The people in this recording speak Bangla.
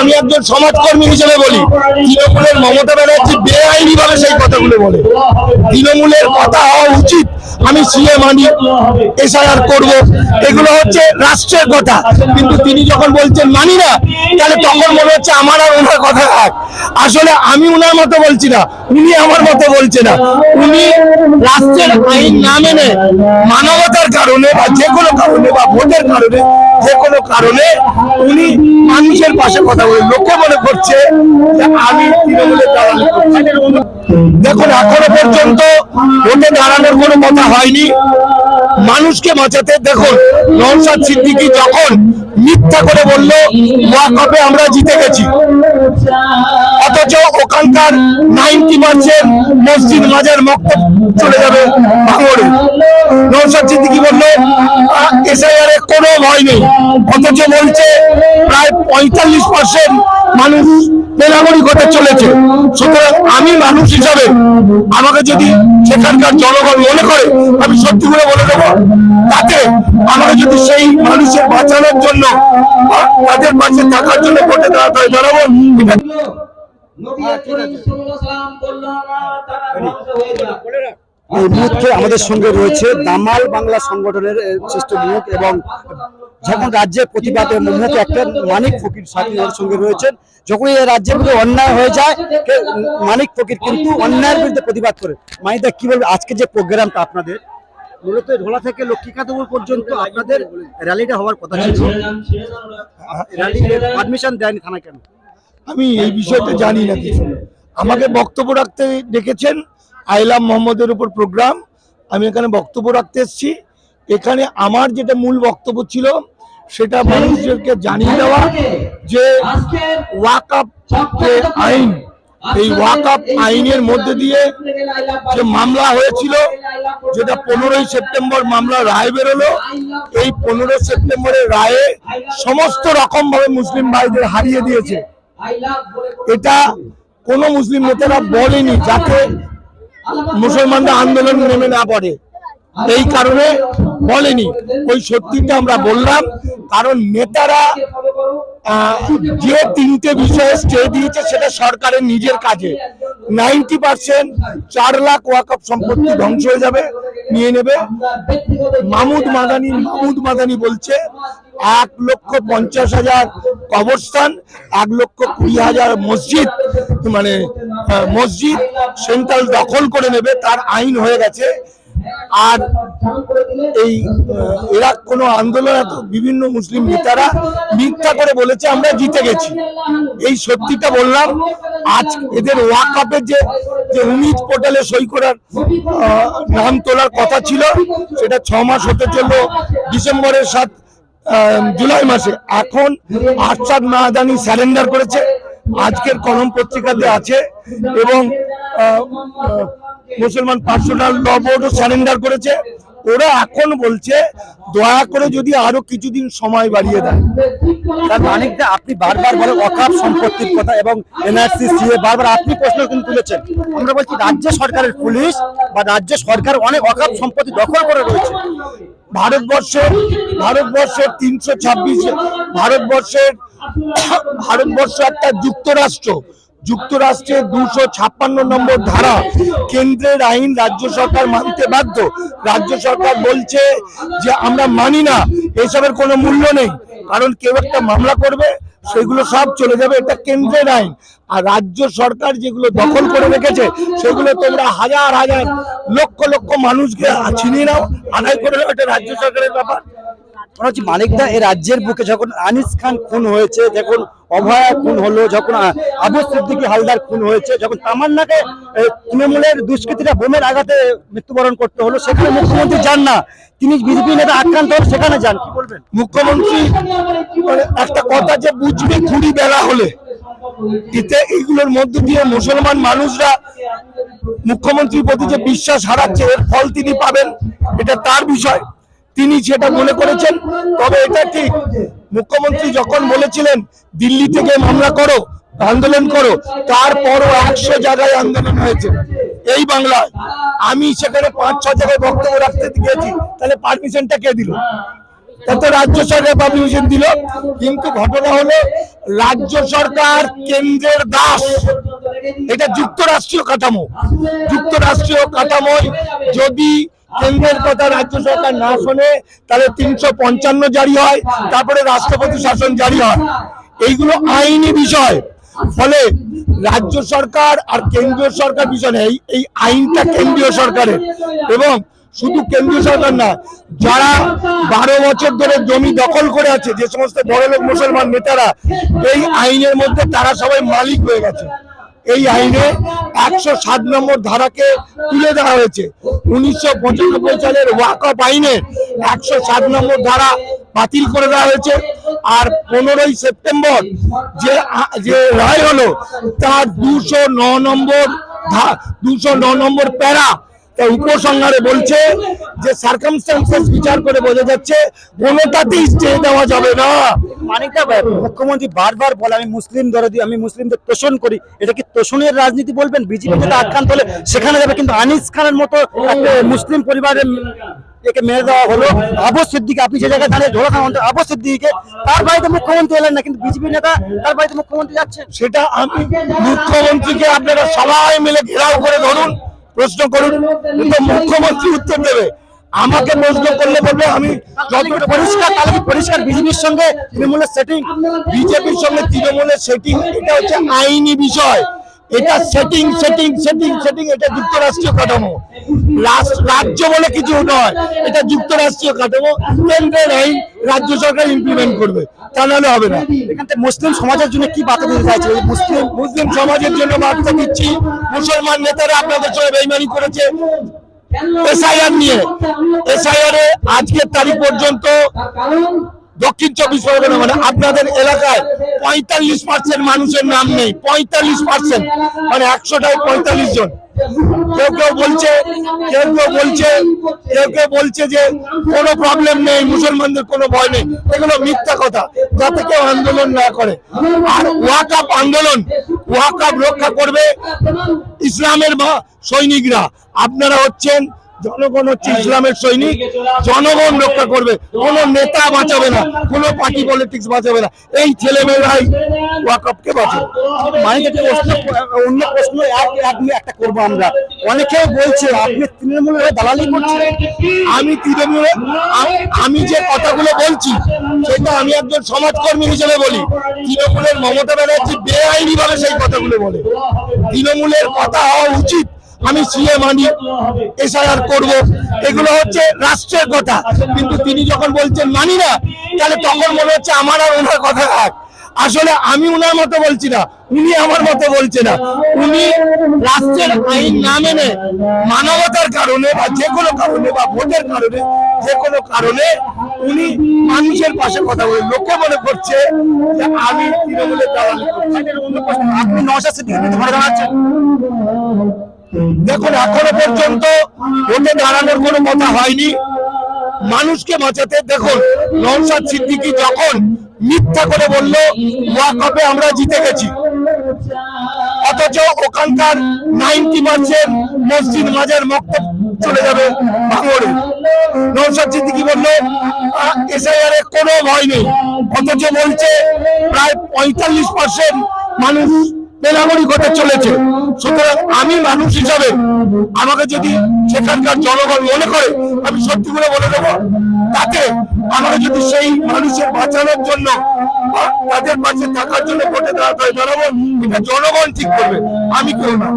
আমি একজন সমাজকর্মী হিসেবে বলি, তৃণমূলের মমতা ব্যানার্জি বেআইনি ভাবে সেই কথাগুলো বলে। তৃণমূলের কথা হওয়া উচিত, আমি সিএ মানি, এসআইআর করব, এগুলো হচ্ছে রাষ্ট্রের কথা। কিন্তু তিনি যখন বলছেন মানি না, তাহলে তখন মনে হচ্ছে আমার আর ওনার কথা এক। আসলে আমি উনার মতো বলছি না, উনি আমার মতো বলছে না। উনি রাষ্ট্রের আইন না মেনে মানবতার কারণে বা যে কোনো কারণে বা ভোটের কারণে, যে কোনো কারণে উনি মানুষের পাশে কথা মনে দেখুন এখনও পর্যন্ত ভোটে দাঁড়ানোর কোনো কথা হয়নি। মানুষকে বাঁচাতে দেখুন নৌসাদ সিদ্দিকি যখন মিথ্যা করে বলল ওয়াকফে আমরা জিতে গেছি। অথচ ওখানকার নাইনটি পার্সেন্ট মসজিদ মাজার মক্তব চলে যাবে ভাঙড়ে। নৌসাদ সিদ্দিকি বলল এসআইআর এর কোনো ভয় নেই। অথচ বলছে, প্রায় পঁয়তাল্লিশ পার্সেন্ট মানুষ বেনাগরিক হতে চলেছে। সুতরাং আমি মানুষ হিসাবে আমাকে যদি সেখানকার জনগণ মনে করে, আমি সত্যি তাদের পাশে থাকার জন্য ভোটে দাঁড়াতে দাঁড়াবো। এই মুহূর্তে আমাদের সঙ্গে রয়েছে দামাল বাংলা সংগঠনের শ্রেষ্ঠ মুখ এবং যখন রাজ্যের প্রতিবাদে মুখ একটা মানিক ফকির সাথী সঙ্গে রয়েছেন যখন এই রাজ্যের বিরুদ্ধে অন্যায় হয়ে যায় মানিক ফকির কিন্তু অন্যায়ের বিরুদ্ধে প্রতিবাদ করে। মানিকদা কি বলবে? আজকে যে প্রোগ্রামটা আপনাদের মূলত ঢোলা থেকে লক্ষ্মীকান্তপুর পর্যন্ত আপনাদের র্যালিটা হওয়ার কথা ছিল। র্যালি পারমিশন দেয়নি থানা কেন? আমি এই বিষয়টা জানি না কিছু। আমাকে বক্তব্য রাখতে ডেকেছেন আইলাম মোহাম্মদের উপর প্রোগ্রাম। আমি এখানে বক্তব্য রাখতে এসেছি। এখানে আমার যেটা মূল বক্তব্য ছিল সেটা মানুষদেরকে জানিয়ে দেওয়া যে ওয়াকআপ যে আইন এই ওয়াকআপ আইনের মধ্যে দিয়ে যে মামলা হয়েছিল যেটা পনেরোই সেপ্টেম্বর মামলা রায় বেরোলো। এই পনেরো সেপ্টেম্বরের রায়ে সমস্ত রকম ভাবে মুসলিম ভাইদের হারিয়ে দিয়েছে। এটা কোনো মুসলিম নেতারা বলেনি যাতে মুসলমানরা আন্দোলন নেমে না পড়ে। এই কারণে বলেনি। ওই সত্যিটা আমরা বললাম। কারণ নেতারা যে তিনটে বিষয়ে স্টে দিয়েছে সেটা সরকারের নিজের কাজে। নাইনটি পার্সেন্ট চার লাখ ওয়াকফ সম্পত্তি ধ্বংস হয়ে যাবে, নিয়ে নেবে। মামুদ মাদানি মামুদ মাদানি বলছে, এক লক্ষ পঞ্চাশ হাজার কবরস্থান, এক লক্ষ কুড়ি হাজার মসজিদ মানে মসজিদ সেন্ট্রাল দখল করে নেবে, তার আইন হয়ে গেছে। আর এই এরা কোনো আন্দোলন এত বিভিন্ন মুসলিম নেতারা মিথ্যা করে বলেছে, আমরা জিতে গেছি। এই সত্যিটা বললাম, আজ এদের ওয়াকআপের যে যে উমিদ পোর্টালে সই করার নাম তোলার কথা ছিল, সেটা ছ মাস হতে চলল ডিসেম্বরের সাত জুলাই মাসে। এখন আরশাদ মাহাদানি স্যারেন্ডার করেছে, আজকের কলম পত্রিকাতে আছে এবং মুসলমান পার্সোনাল ল বোর্ডও স্যারেন্ডার করেছে। ওরা এখন বলছে দয়া করে যদি আরও কিছুদিন সময় বাড়িয়ে দেয় তার মানিকদা আপনি বারবার বলে অকাপ সম্পত্তির কথা এবং এনআরসি সিএ বারবার আপনি প্রশ্ন কিন্তু তুলেছেন। আমরা বলছি রাজ্য সরকারের পুলিশ বা রাজ্য সরকার অনেক অকাপ সম্পত্তি দখল করে রয়েছে। ভারতবর্ষের ভারতবর্ষের তিনশো ছাব্বিশ ভারতবর্ষের ভারতবর্ষ একটা যুক্তরাষ্ট্র। যুক্তরাষ্ট্রের দুশো ছাপ্পান্ন নম্বর ধারা। কেন্দ্রের আইন রাজ্য সরকার মানতে বাধ্য। রাজ্য সরকার বলছে যে আমরা মানি না, এসবের কোনো মূল্য নেই। কারণ কেউ একটা মামলা করবে, সেগুলো সব চলে যাবে, এটা কেন্দ্রের আইন। আর রাজ্য সরকার যেগুলো দখল করে রেখেছে, সেগুলো তোমরা হাজার হাজার লক্ষ লক্ষ মানুষকে ছিনিয়ে নাও, আদায় করে এটা রাজ্য সরকারের ব্যাপার। মনে হচ্ছে মানিকদা এই রাজ্যের বুকে যখন আনিস খান খুন হয়েছে যখন অভয়া খুন হলো যখন আবু সিদ্দিকী হালদার খুন হয়েছে যখন তামান্নাকে এ, তৃণমূলের দুষ্কৃতীরা বোমের আঘাতে মৃত্যুবরণ করতে হলো সেখানে মুখ্যমন্ত্রী যান না। তিনি বিজেপি নেতা আক্রান্ত হলে সেখানে যান বলবেন? মুখ্যমন্ত্রী মানে একটা কথা যে বুঝবে কুড়ি বেলা হলে এতে এইগুলোর মধ্য দিয়ে মুসলমান মানুষরা মুখ্যমন্ত্রীর প্রতি যে বিশ্বাস হারাচ্ছে এর ফল তিনি পাবেন এটা তার বিষয়। তিনি সেটা মনে করেছেন, তবে এটা ঠিক মুখ্যমন্ত্রী যখন বলেছিলেন, দিল্লি থেকে মামলা করো, আন্দোলন করো, তারপরও একশো জায়গায় আন্দোলন হয়েছে। এই বাংলায়। আমি সেখানে পাঁচ ছ জায়গায় বক্তব্য রাখতে গিয়েছি, তাহলে পারমিশনটা কে দিল? তাতে রাজ্য সরকার পারমিশন দিল, কিন্তু ঘটনা হলো, রাজ্য সরকার কেন্দ্রের দাস। এটা যুক্তরাষ্ট্রীয় কাঠামো। যুক্তরাষ্ট্রীয় কাঠামোয় যদি কেন্দ্রের কথা রাজ্য সরকার না শোনে, তাহলে তিনশো পঞ্চান্ন জারি হয়, তারপরে রাষ্ট্রপতি শাসন জারি হয়। এইগুলো আইনি বিষয়। ফলে রাজ্য সরকার আর কেন্দ্রীয় সরকার নেই, এই আইনটা কেন্দ্রীয় সরকারের। এবং শুধু কেন্দ্রীয় সরকার না, যারা বারো বছর ধরে জমি দখল করে আছে, যে সমস্ত বড়লোক মুসলমান নেতারা, এই আইনের মধ্যে তারা সবাই মালিক হয়ে গেছে। এই আইনে একশো সাত নম্বর ধারাকে তুলে দেওয়া হয়েছে। উনিশশো পঁচানব্বই সালের ওয়াকফ আইনে একশো সাত নম্বর ধারা বাতিল করে দেওয়া হয়েছে। আর পনেরোই সেপ্টেম্বর যে যে রায় হলো, তার দুশো ন নম্বর দুশো ন নম্বর প্যারা উপসংহারে বলছে যে সার্কামস্টান্সেস বিচার করে বোঝা যাচ্ছে কোনোটাতেই স্টে দেওয়া যাবে না। মানিকটা মুখ্যমন্ত্রী বারবার বলে আমি মুসলিম দরদি আমি মুসলিমদের তোষণ করি। এটা কি তোষণের রাজনীতি বলবেন? বিজেপি নেতা আখ্যান্ত হলে সেখানে যাবে। কিন্তু আনিস খানের মতো মুসলিম পরিবারের একে মেরে দেওয়া হলো। আবু সিদ্দিকে আপনি যে জায়গায় দাঁড়িয়ে ঝোড়া খান আবু সিদ্দিকে তার বাড়িতে মুখ্যমন্ত্রী এলেন না কিন্তু বিজেপি নেতা তার বাড়িতে মুখ্যমন্ত্রী যাচ্ছেন সেটা আমি মুখ্যমন্ত্রীকে আপনারা সবাই মিলে ঘেরাও করে ধরুন। প্রশ্ন করুন কিন্তু মুখ্যমন্ত্রী উত্তর দেবে। আমাকে প্রশ্ন করলে বলবে আমি পরিষ্কার তাহলে পরিষ্কার বিজেপির সঙ্গে তৃণমূলের সেটিং বিজেপির সঙ্গে তৃণমূলের সেটিং এটা হচ্ছে আইনি বিষয়। এটা সেটিং সেটিং সেটিং সেটিং এটা যুক্তরাষ্ট্রীয় কাঠামো। রাজ্য বলে কিছু নয় এটা যুক্তরাষ্ট্রীয় কাঠামো। কেন্দ্রের আইন রাজ্য সরকার ইমপ্লিমেন্ট করবে। তা নাহলে হবে না। এখান মুসলিম সমাজের জন্য কি বার্তা দিতে চাইছে? মুসলিম মুসলিম সমাজের জন্য বার্তা দিচ্ছি। মুসলমান নেতারা আপনাদের সঙ্গে বেইমানি করেছে। এসআইআর নিয়ে। এসআইআর এ আজকের তারিখ পর্যন্ত দক্ষিণ চব্বিশ পরগনা মানে আপনাদের এলাকায় পঁয়তাল্লিশ পার্সেন্ট মানুষের নাম নেই। পঁয়তাল্লিশ পার্সেন্ট মানে একশোটায় পঁয়তাল্লিশ জন। কেউ কেউ বলছে, কেউ কেউ বলছে, কেউ কেউ বলছে যে কোনো প্রবলেম নেই, মুসলমানদের কোনো ভয় নেই। এগুলো মিথ্যা কথা, যাতে কেউ আন্দোলন না করে। আর ওয়াকাপ আন্দোলন ওয়াকাপ রক্ষা করবে ইসলামের বা সৈনিকরা। আপনারা হচ্ছেন, জনগণ হচ্ছে ইসলামের সৈনিক, জনগণ রক্ষা করবে। কোন নেতা বাঁচাবে না, কোন পার্টি পলিটিক্স বাঁচাবে না। এই ছেলেমেয়েরাই বাঁচাবে মানে অন্য প্রশ্ন এক এক একটা আমরা। বলছে, আপনি তৃণমূলের দালালি করছেন। আমি তৃণমূলে আমি যে কথাগুলো বলছি, সেটা আমি একজন সমাজকর্মী হিসেবে বলি। তৃণমূলের মমতা ব্যানার্জি বেআইনি ভাবে সেই কথাগুলো বলে। তৃণমূলের কথা হওয়া উচিত, আমি সিএ মানি, এসআইআর করব। এগুলো হচ্ছে রাষ্ট্রের কথা। কিন্তু তিনি যখন বলছেন মানি না, তাহলে তখন মনে হচ্ছে আমার আর ওনার কথা এক। আসলে আমি উনার মতো বলছি না, উনি আমার মতো বলছে না। উনি রাষ্ট্রের আইন না মেনে মানবতার কারণে বা যে কোনো কারণে বা ভোটের কারণে যে কোনো কারণে উনি মানুষের পাশে কথা বলে, লোকে মনে করছে যে আমি তৃণমূলের দালালি। আপনি নশা সিদ্দিকে ধরে দাঁড়াচ্ছেন। দেখুন, এখনও পর্যন্ত ভোটে দাঁড়ানোর কোনো কথা হয়নি। মানুষকে বাঁচাতে দেখুন, নওশাদ সিদ্দিকী যখন মিথ্যা করে বলল ওয়াকফে আমরা জিতে গেছি। অথচ ওখানকার নাইনটি পার্সেন্ট মসজিদ মাজার মক্তব চলে যাবে ভাঙড়ে। নৌসাদ সিদ্দিকি বলল এসআইআর কোনো ভয় নেই। অথচ বলছে, প্রায় পঁয়তাল্লিশ পার্সেন্ট মানুষ বেলাগড়ি ঘটে চলেছে। সুতরাং আমি মানুষ হিসাবে আমাকে যদি সেখানকার জনগণ মনে করে, আমি সত্যি করে বলে দেবো, তাতে আমাকে যদি সেই মানুষের বাঁচানোর জন্য তাদের পাশে থাকার জন্য ভোটে দেওয়া হয় জনগণ এটা জনগণ ঠিক করবে, আমি করি না।